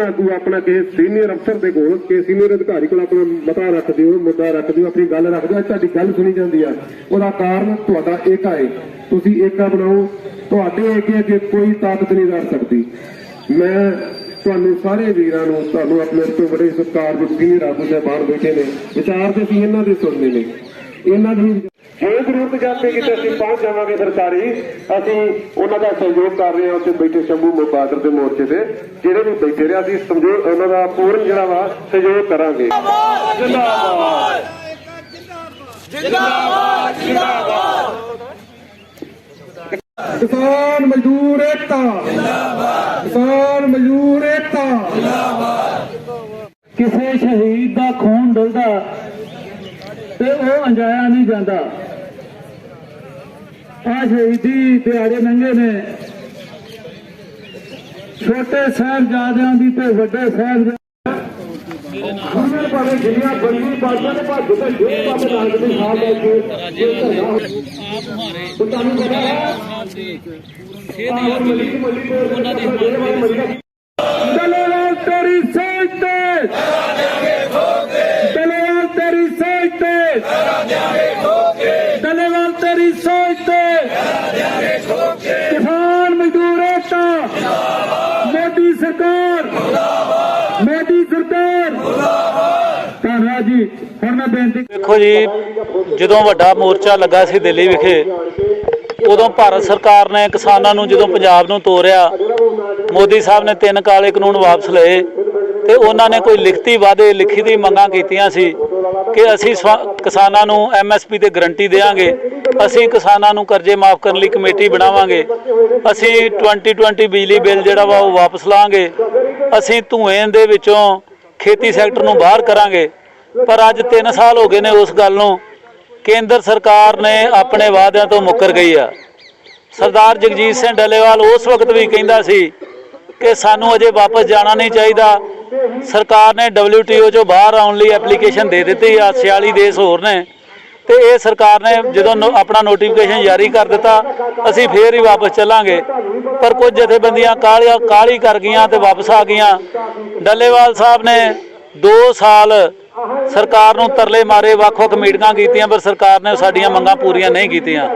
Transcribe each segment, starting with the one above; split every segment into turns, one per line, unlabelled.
Senior ਆਗੂ ਆਪਣਾ ਕਿਸੇ ਸੀਨੀਅਰ ਅਫਸਰ ਦੇ ਕੋਲ, ਕਿਸੇ ਸੀਨੀਅਰ ਅਧਿਕਾਰੀ ਕੋਲ ਆਪਣਾ ਮਤਾ ਰੱਖ ਦਿਓ, ਮੁੱਦਾ ਰੱਖ ਦਿਓ, ਆਪਣੀ ਗੱਲ ਰੱਖ ਦਿਓ ਤੁਹਾਡੀ ਗੱਲ ਸੁਣੀ ਜਾਂਦੀ ਆ। ਉਹਦਾ ਕਾਰਨ ਤੁਹਾਡਾ ਏਕਾ ਹੈ ਤੁਸੀਂ ਏਕਾ ਬਣਾਓ, ਤੁਹਾਡੇ ਅੱਗੇ ਅੱਗੇ ਕੋਈ ਤਾਕਤ ਨਹੀਂ ਲੜ ਸਕਦੀ। ਮੈਂ ਤੁਹਾਨੂੰ ਸਾਰੇ ਵੀਰਾਂ ਨੂੰ, ਤੁਹਾਨੂੰ ਆਪਣੇ ਤੋਂ ਬੜੇ ਸਤਿਕਾਰ ਦੇ ਸੀਨੀਅਰ ਆਗੂ ਸਾਹਿਬਾਨ ਬੈਠੇ ਨੇ ਵਿਚਾਰ ਤੇ ਅਸੀਂ ਇਹਨਾਂ ਦੇ ਸੁਣਨੇ ਨੇ। ਇਹਨਾਂ ਦੀ ਜੇ ਜ਼ਰੂਰਤ ਜਾਪੇ ਕਿਤੇ ਅਸੀਂ ਪਹੁੰਚ ਜਾਵਾਂਗੇ ਸਰਕਾਰੀ, ਅਸੀਂ ਉਹਨਾਂ ਦਾ ਸਹਿਯੋਗ ਕਰ ਰਹੇ ਹਾਂ, ਉੱਥੇ ਬੈਠੇ ਸ਼ੰਭੂ ਮੁਬਾਦਰ ਦੇ ਮੋਰਚੇ ਤੇ ਜਿਹੜੇ ਵੀ ਬੈਠੇ ਰਹੇ, ਅਸੀਂ ਸਮਝੋ ਉਹਨਾਂ ਦਾ ਪੂਰਨ ਜਿਹੜਾ ਵਾ, ਸਹਿਯੋਗ ਕਰਾਂਗੇ। ਜਿੰਦਾਬਾਦ ਕਿਸਾਨ ਮਜ਼ਦੂਰ ਏਕਤਾ। ਜਿੰਦਾਬਾਦ ਕਿਸਾਨ ਮਜ਼ਦੂਰ ਏਕਤਾ।
ਕਿਸੇ ਸ਼ਹੀਦ ਦਾ ਖੂਨ ਡੁੱਲਦਾ ਤੇ ਉਹ ਅੰਜਾਇਆ ਨਹੀਂ ਜਾਂਦਾ। ਆ ਸ਼ਹੀਦੀ ਦਿਹਾੜੇ ਨੰਗੇ ਨੇ। ਛੋਟੇ ਸਾਹਿਬਜ਼ਾਦਿਆਂ ਦੀ ਤੇ ਵੱਡੇ ਸਾਹਿਬ
ਉਹਨਾਂ ਭਾਵੇਂ ਜਿੰਨੀਆਂ ਬੰਦੀ ਬਾਜ਼ਾਂ ਦੇ ਭੱਜ ਤੇ ਜੇਲ੍ਹ ਪਾਵੇ ਨਾਲ ਦੇ ਹਾਲ ਲੈ ਕੇ ਜੇ ਉਹ ਤੁਹਾਨੂੰ ਪਤਾ ਹੈ ਉਹਨਾਂ ਦੀ ਦਲੇਵਾਲ ਤੇਰੀ ਸੋਚ ਤੇ। ਦਲੇਵਾਲ ਤੇਰੀ ਸੋਚ ਤੇ। ਦਲੇਵਾਲ ਤੇਰੀ ਸੋਚ ਤੇ ਕਿਸਾਨ ਮਜ਼ਦੂਰ ਏਕਤਾ ਮੋਦੀ ਸਰਕਾਰ ਮੋਦੀ ਸਰਕਾਰ ਧੰਨਵਾਦ ਜੀ ਹੁਣ ਮੈਂ ਬੇਨਤੀ
ਦੇਖੋ ਜੀ, ਜਦੋਂ ਵੱਡਾ ਮੋਰਚਾ ਲੱਗਾ ਸੀ ਦਿੱਲੀ ਵਿਖੇ, ਉਦੋਂ ਭਾਰਤ ਸਰਕਾਰ ਨੇ ਕਿਸਾਨਾਂ ਨੂੰ ਜਦੋਂ ਪੰਜਾਬ ਨੂੰ ਤੋਰਿਆ, ਮੋਦੀ ਸਾਹਿਬ ਨੇ ਤਿੰਨ ਕਾਲੇ ਕਾਨੂੰਨ ਵਾਪਸ ਲਏ ਤੇ ਉਹਨਾਂ ਨੇ ਕੋਈ ਲਿਖਤੀ ਵਾਅਦੇ, ਲਿਖੀ ਦੀ ਮੰਗਾਂ ਕੀਤੀਆਂ ਸੀ ਕਿ ਅਸੀਂ ਸਵਾ- ਕਿਸਾਨਾਂ ਨੂੰ ਐਮਐਸਪੀ ਤੇ ਗਰੰਟੀ ਦੇਵਾਂਗੇ, ਅਸੀਂ ਕਿਸਾਨਾਂ ਨੂੰ ਕਰਜ਼ੇ ਮਾਫ ਕਰਨ ਲਈ ਕਮੇਟੀ ਬਣਾਵਾਂਗੇ, ਅਸੀਂ 2020 ਬਿਜਲੀ ਬਿੱਲ ਜਿਹੜਾ ਵਾ ਉਹ ਵਾਪਸ ਲਾਂਗੇ ਅਸੀਂ ਧੂਏ ਦੇ ਵਿੱਚੋਂ ਖੇਤੀ ਸੈਕਟਰ ਨੂੰ ਬਾਹਰ ਕਰਾਂਗੇ। ਪਰ ਅੱਜ 3 ਸਾਲ ਹੋ ਗਏ ਨੇ ਉਸ ਗੱਲ ਨੂੰ। ਕੇਂਦਰ ਸਰਕਾਰ ਨੇ ਆਪਣੇ ਵਾਅਦਿਆਂ ਤੋਂ ਮੁੱਕਰ ਗਈ ਆ। ਸਰਦਾਰ ਜਗਜੀਤ ਸਿੰਘ ਡੱਲੇਵਾਲ ਉਸ ਵਕਤ ਵੀ ਕਹਿੰਦਾ ਸੀ ਕਿ ਸਾਨੂੰ ਅਜੇ ਵਾਪਸ ਜਾਣਾ ਨਹੀਂ ਚਾਹੀਦਾ। ਸਰਕਾਰ ਨੇ WTO ਚੋਂ ਬਾਹਰ ਆਉਣ ਲਈ ਐਪਲੀਕੇਸ਼ਨ ਦੇ ਦਿੱਤੀ ਆ 46 ਦੇਸ਼ ਹੋਰ ਨੇ। ਤੇ ਇਹ ਸਰਕਾਰ ਨੇ ਜਦੋਂ ਨੋ- ਆਪਣਾ ਨੋਟੀਫਿਕੇਸ਼ਨ ਜਾਰੀ ਕਰ ਦਿੱਤਾ, ਅਸੀਂ ਫੇਰ ਹੀ ਵਾਪਸ ਚੱਲਾਂਗੇ। ਪਰ ਕੁਝ ਜਥੇਬੰਦੀਆਂ ਕਾਲੀਆਂ ਕਾਲੀ ਕਰ ਗਈਆਂ ਤੇ ਵਾਪਸ ਆ ਗਈਆਂ। ਡੱਲੇਵਾਲ ਸਾਹਿਬ ਨੇ 2 ਸਾਲ ਸਰਕਾਰ ਨੂੰ ਤਰਲੇ ਮਾਰੇ, ਵੱਖ-ਵੱਖ ਮੀਟਿੰਗਾਂ ਕੀਤੀਆਂ, ਪਰ ਸਰਕਾਰ ਨੇ ਸਾਡੀਆਂ ਮੰਗਾਂ ਪੂਰੀਆਂ ਨਹੀਂ ਕੀਤੀਆਂ।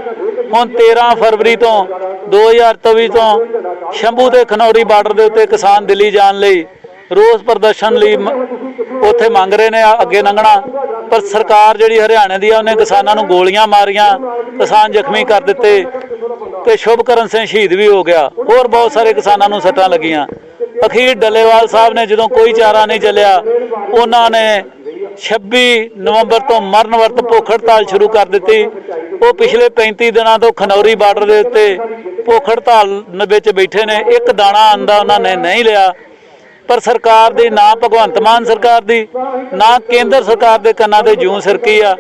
ਹੁਣ 13 ਫਰਵਰੀ ਤੋਂ 2024 ਤੋਂ, ਸ਼ੰਭੂ ਤੇ ਖਨੌਰੀ ਬਾਰਡਰ ਦੇ ਉੱਤੇ ਕਿਸਾਨ ਦਿੱਲੀ ਜਾਣ ਲਈ ਰੋਸ ਪ੍ਰਦਰਸ਼ਨ ਲਈ ਉੱਥੇ ਮੰਗ ਰਹੇ ਨੇ ਅੱਗੇ ਲੰਘਣਾ। ਪਰ ਸਰਕਾਰ ਜਿਹੜੀ ਹਰਿਆਣੇ ਦੀ ਆ, ਉਹਨੇ ਕਿਸਾਨਾਂ ਨੂੰ ਗੋਲੀਆਂ ਮਾਰੀਆਂ, ਕਿਸਾਨ ਜ਼ਖਮੀ ਕਰ ਦਿੱਤੇ ਤੇ ਸ਼ੁਭਕਰਨ ਸਿੰਘ ਸ਼ਹੀਦ ਵੀ ਹੋ ਗਿਆ। ਹੋਰ ਬਹੁਤ ਸਾਰੇ ਕਿਸਾਨਾਂ ਨੂੰ ਸੱਟਾਂ ਲੱਗੀਆਂ। ਅਖੀਰ ਡੱਲੇਵਾਲ ਸਾਹਿਬ ਨੇ ਜਦੋਂ ਕੋਈ ਚਾਰਾ ਨਹੀਂ ਚੱਲਿਆ, ਉਹਨਾਂ ਨੇ 26 ਨਵੰਬਰ ਤੋਂ ਮਰਨ ਵਰਤ ਭੁੱਖ ਹੜਤਾਲ ਸ਼ੁਰੂ ਕਰ ਦਿੱਤੀ। ਉਹ ਪਿਛਲੇ 35 ਦਿਨਾਂ ਤੋਂ ਖਨੌਰੀ ਬਾਰਡਰ ਦੇ ਉੱਤੇ ਭੁੱਖ ਹੜਤਾਲ ਵਿੱਚ ਬੈਠੇ ਨੇ। ਇੱਕ ਦਾਣਾ ਆਂਦਾ ਉਹਨਾਂ ਨੇ ਨਹੀਂ ਲਿਆ। ਪਰ ਸਰਕਾਰ ਦੀ, ਨਾ ਭਗਵੰਤ ਮਾਨ ਸਰਕਾਰ ਦੀ, ਨਾ ਕੇਂਦਰ ਸਰਕਾਰ ਦੇ ਕੰਨਾਂ ਤੇ ਜੂੰ ਸਰਕੀ ਆ।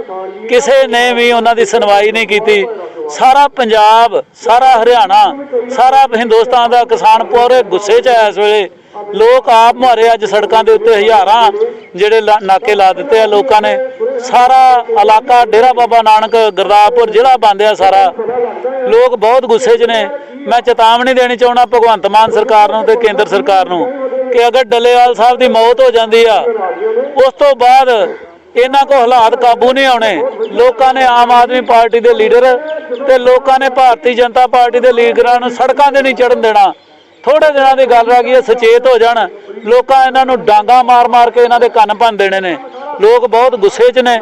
ਕਿਸੇ ਨੇ ਵੀ ਉਹਨਾਂ ਦੀ ਸੁਣਵਾਈ ਨਹੀਂ ਕੀਤੀ। ਸਾਰਾ ਪੰਜਾਬ, ਸਾਰਾ ਹਰਿਆਣਾ, ਸਾਰਾ ਹਿੰਦੁਸਤਾਨ ਦਾ ਕਿਸਾਨ ਪੂਰੇ ਗੁੱਸੇ 'ਚ ਹੈ ਇਸ ਵੇਲੇ। ਲੋਕ ਆਪ ਮਾਰੇ ਅੱਜ ਸੜਕਾਂ ਦੇ ਉੱਤੇ ਹਜ਼ਾਰਾਂ ਜਿਹੜੇ ਨਾਕੇ ਲਾ ਦਿੱਤੇ ਆ ਲੋਕਾਂ ਨੇ। ਸਾਰਾ ਇਲਾਕਾ ਡੇਰਾ ਬਾਬਾ ਨਾਨਕ ਗੁਰਦਾਸਪੁਰ ਜ਼ਿਲ੍ਹਾ ਬੰਦਿਆ ਸਾਰਾ। ਲੋਕ ਬਹੁਤ ਗੁੱਸੇ 'ਚ ਨੇ। ਮੈਂ ਚੇਤਾਵਨੀ ਦੇਣੀ ਚਾਹੁੰਦਾ ਭਗਵੰਤ ਮਾਨ ਸਰਕਾਰ ਨੂੰ ਤੇ ਕੇਂਦਰ ਸਰਕਾਰ ਨੂੰ ਕਿ ਅਗਰ ਡੱਲੇਵਾਲ ਸਾਹਿਬ ਦੀ ਮੌਤ ਹੋ ਜਾਂਦੀ ਆ, ਉਸ ਤੋਂ ਬਾਅਦ ਇਹਨਾਂ ਕੋ ਹਾਲਾਤ ਕਾਬੂ ਨਹੀਂ ਆਉਣੇ। ਲੋਕਾਂ ਨੇ ਆਮ ਆਦਮੀ ਪਾਰਟੀ ਦੇ ਲੀਡਰ ਤੇ ਲੋਕਾਂ ਨੇ ਭਾਰਤੀ ਜਨਤਾ ਪਾਰਟੀ ਦੇ ਲੀਡਰਾਂ ਨੂੰ ਸੜਕਾਂ ਤੇ ਨਹੀਂ ਚੜਨ ਦੇਣਾ। ਥੋੜੇ ਦਿਨਾਂ ਦੀ ਗੱਲ ਰਹਿ ਗਈ ਹੈ, ਸੁਚੇਤ ਹੋ ਜਾਣ। ਲੋਕਾਂ ਇਹਨਾਂ ਨੂੰ ਡਾਂਗਾ ਮਾਰ-ਮਾਰ ਕੇ ਇਹਨਾਂ ਦੇ ਕੰਨ ਭੰਨ ਦੇਣੇ ਨੇ। ਲੋਕ ਬਹੁਤ ਗੁੱਸੇ 'ਚ ਨੇ।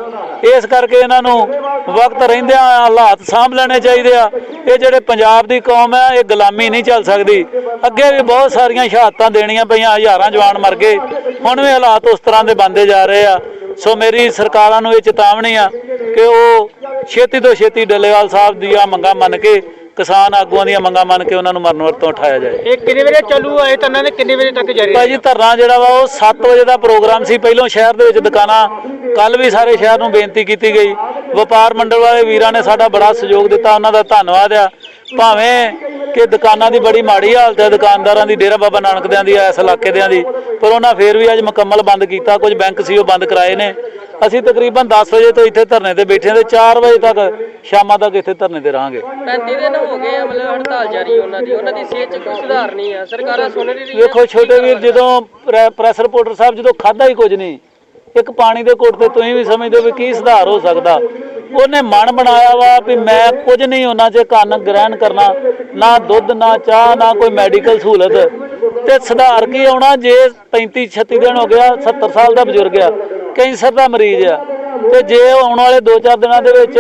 ਇਸ ਕਰਕੇ ਇਹਨਾਂ ਨੂੰ ਵਕਤ ਰਹਿੰਦਿਆਂ ਹਾਲਾਤ ਸਾਂਭ ਲੈਣੇ ਚਾਹੀਦੇ ਆ। ਇਹ ਜਿਹੜੇ ਪੰਜਾਬ ਦੀ ਕੌਮ ਹੈ, ਇਹ ਗੁਲਾਮੀ ਨਹੀਂ ਚੱਲ ਸਕਦੀ। ਅੱਗੇ ਵੀ ਬਹੁਤ ਸਾਰੀਆਂ ਸ਼ਹਾਦਤਾਂ ਦੇਣੀਆਂ ਪਈਆਂ, ਹਜ਼ਾਰਾਂ ਜਵਾਨ ਮਰ ਗਏ। ਹੁਣ ਵੀ ਹਾਲਾਤ ਉਸ ਤਰ੍ਹਾਂ ਦੇ ਬਣਦੇ ਜਾ ਰਹੇ ਆ। ਸੋ ਮੇਰੀ ਸਰਕਾਰਾਂ ਨੂੰ ਇਹ ਚੇਤਾਵਨੀ ਆ ਕਿ ਉਹ ਛੇਤੀ ਤੋਂ ਛੇਤੀ ਡੱਲੇਵਾਲ ਸਾਹਿਬ ਦੀਆਂ ਮੰਗਾਂ ਮੰਨ ਕੇ ਕਿਸਾਨ ਆਗੂਆਂ ਦੀਆਂ ਮੰਗਾਂ ਮੰਨ ਕੇ ਉਹਨਾਂ ਨੂੰ ਮਰਨ ਵਰਤੋਂ ਉਠਾਇਆ ਜਾਏ।
ਇਹ ਕਿੰਨੇ ਵਜੇ ਚੱਲੂ ਆਏ ਤਾਂ ਇਹਨਾਂ ਨੇ ਕਿੰਨੇ ਵਜੇ ਤੱਕ ਜਾਰੀ
ਭਾਜੀ ਧਰਨਾ ਜਿਹੜਾ ਵਾ ਉਹ 7 ਵਜੇ ਦਾ ਪ੍ਰੋਗਰਾਮ ਸੀ। ਪਹਿਲੋਂ ਸ਼ਹਿਰ ਦੇ ਵਿੱਚ ਦੁਕਾਨਾਂ ਕੱਲ ਵੀ ਸਾਰੇ ਸ਼ਹਿਰ ਨੂੰ ਬੇਨਤੀ ਕੀਤੀ ਗਈ। ਵਪਾਰ ਮੰਡਲ ਵਾਲੇ ਵੀਰਾਂ ਨੇ ਸਾਡਾ ਬੜਾ ਸਹਿਯੋਗ ਦਿੱਤਾ ਉਹਨਾਂ ਦਾ ਧੰਨਵਾਦ ਆ। ਭਾਵੇਂ ਕਿ ਦੁਕਾਨਾਂ ਦੀ ਬੜੀ ਮਾੜੀ ਹਾਲਤ ਹੈ ਦੁਕਾਨਦਾਰਾਂ ਦੀ ਡੇਰਾ ਬਾਬਾ ਨਾਨਕ ਦਿਆਂ ਦੀ ਇਸ ਇਲਾਕੇ ਦਿਆਂ ਦੀ ਪਰ ਉਹਨਾਂ ਫੇਰ ਵੀ ਅੱਜ ਮੁਕੰਮਲ ਬੰਦ ਕੀਤਾ। ਕੁਝ ਬੈਂਕ ਸੀ ਉਹ ਬੰਦ ਕਰਾਏ ਨੇ। ਅਸੀਂ ਤਕਰੀਬਨ 10 ਵਜੇ ਤੋਂ ਇੱਥੇ ਧਰਨੇ ਤੇ ਬੈਠੇ ਹਾਂ ਤੇ 4 ਵਜੇ ਤੱਕ ਸ਼ਾਮਾਂ ਤੱਕ ਇੱਥੇ ਧਰਨੇ ਤੇ ਰਹਾਂਗੇ।
35 ਦਿਨ ਹੋ ਗਏ ਆ ਮਤਲਬ ਹੜਤਾਲ ਜਾਰੀ ਉਹਨਾਂ ਦੀ। ਉਹਨਾਂ ਦੀ ਸਿਹਤ 'ਚ ਕੋਈ ਸੁਧਾਰ ਨਹੀਂ ਆ। ਸਰਕਾਰਾਂ ਸੁਣ ਨਹੀਂ ਰਹੀਆਂ
ਵੇਖੋ ਛੋਟੇ ਵੀਰ ਜਦੋਂ ਪ੍ਰੈ- ਪ੍ਰੈਸ ਰਿਪੋਰਟਰ ਸਾਹਿਬ ਜਦੋਂ ਖਾਦਾ ਹੀ ਕੁਝ ਨਹੀਂ ਇੱਕ ਪਾਣੀ ਦੇ ਘੁੱਟ ਤੇ ਤੁਸੀਂ ਵੀ ਸਮਝਦੇ ਹੋ ਵੀ ਕੀ ਸੁਧਾਰ ਹੋ ਸਕਦਾ। ਉਹਨੇ ਮਨ ਬਣਾਇਆ ਵਾ ਵੀ ਮੈਂ ਕੁਝ ਨਹੀਂ ਉਹਨਾਂ 'ਚ ਕੰਨ ਗ੍ਰਹਿਣ ਕਰਨਾ ਨਾ ਦੁੱਧ ਨਾ ਚਾਹ ਨਾ ਕੋਈ ਮੈਡੀਕਲ ਸਹੂਲਤ। ਤੇ ਸੁਧਾਰ ਕੀ ਆਉਣਾ? ਜੇ 35 36 ਦਿਨ ਹੋ ਗਿਆ 70 ਸਾਲ ਦਾ ਬਜ਼ੁਰਗ ਆ ਕੈਂਸਰ ਦਾ ਮਰੀਜ਼ ਆ। ਤੇ ਜੇ ਆਉਣ ਵਾਲੇ 2-4 ਦਿਨਾਂ ਦੇ ਵਿੱਚ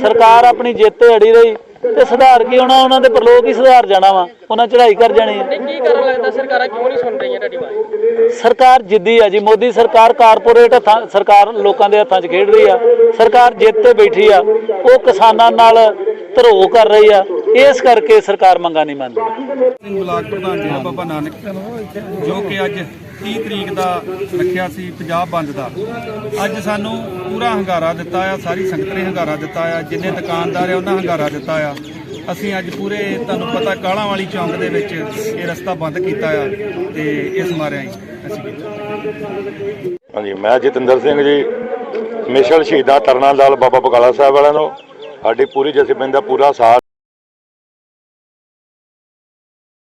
ਸਰਕਾਰ ਆਪਣੀ ਜਿੱਤ ਤੇ ਅੜੀ ਰਹੀ ਤੇ ਸੁਧਾਰ ਕੀ ਹੋਣਾ? ਉਹਨਾਂ ਦੇ ਪ੍ਰਲੋਕ ਹੀ ਸੁਧਾਰ ਜਾਣਾ ਵਾ। ਉਹਨਾਂ ਚੜ੍ਹਾਈ ਕਰ ਜਾਣੀ
ਨਹੀਂ ਕੀ ਕਾਰਨ ਲੱਗਦਾ? ਸਰਕਾਰਾਂ ਕਿਉਂ ਨਹੀਂ ਸੁਣ ਰਹੀਆਂ ਤੁਹਾਡੀ ਆਵਾਜ਼?
ਸਰਕਾਰ ਜਿੱਦੀ ਆ ਜੀ। ਮੋਦੀ ਸਰਕਾਰ ਕਾਰਪੋਰੇਟ ਹੱਥਾਂ ਸਰਕਾਰ ਲੋਕਾਂ ਦੇ ਹੱਥਾਂ 'ਚ ਖੇਡ ਰਹੀ ਆ। ਸਰਕਾਰ ਜਿੱਤ ਤੇ ਬੈਠੀ ਆ। ਉਹ ਕਿਸਾਨਾਂ ਨਾਲ ਧਰੋ ਕਰ ਰਹੀ ਆ। ਇਸ ਕਰਕੇ ਸਰਕਾਰ ਮੰਗਾ ਨਹੀਂ ਮੰਨਦੀ।
ਬਲਾਕ ਪ੍ਰਧਾਨ ਡੇਰਾ ਬਾਬਾ ਨਾਨਕ ਜੋ ਕਿ ਅੱਜ 30 ਤਰੀਕ ਦਾ ਰੱਖਿਆ ਸੀ ਪੰਜਾਬ ਬੰਦ ਦਾ ਅੱਜ ਸਾਨੂੰ ਪੂਰਾ ਹੰਗਾਰਾ ਦਿੱਤਾ ਆ ਸਾਰੀ ਸੰਗਤ ਨੇ ਹੰਗਾਰਾ ਦਿੱਤਾ ਆ ਜਿੰਨੇ ਦੁਕਾਨਦਾਰ ਆ ਉਹਨਾਂ ਹੰਗਾਰਾ ਦਿੱਤਾ ਆ। ਅਸੀਂ ਅੱਜ ਪੂਰੇ ਤੁਹਾਨੂੰ ਪਤਾ ਕਾਲਾਂ ਵਾਲੀ ਚੌਂਕ ਦੇ ਵਿੱਚ ਇਹ ਰਸਤਾ ਬੰਦ ਕੀਤਾ ਆ ਤੇ ਇਸ ਮਾਰਿਆਂ ਹੀ ਅਸੀਂ
ਹਾਂਜੀ ਮੈਂ ਜਤਿੰਦਰ ਸਿੰਘ ਜੀ ਮਿਸ਼ਲ ਸ਼ਹੀਦਾਂ ਤਰਨਾ ਦਲ ਬਾਬਾ ਬਕਾਲਾ ਸਾਹਿਬ ਵਾਲਿਆਂ ਨੂੰ ਸਾਡੀ ਪੂਰੀ ਜਥੇਬੰਦੀ ਦਾ ਪੂਰਾ ਸਾਥ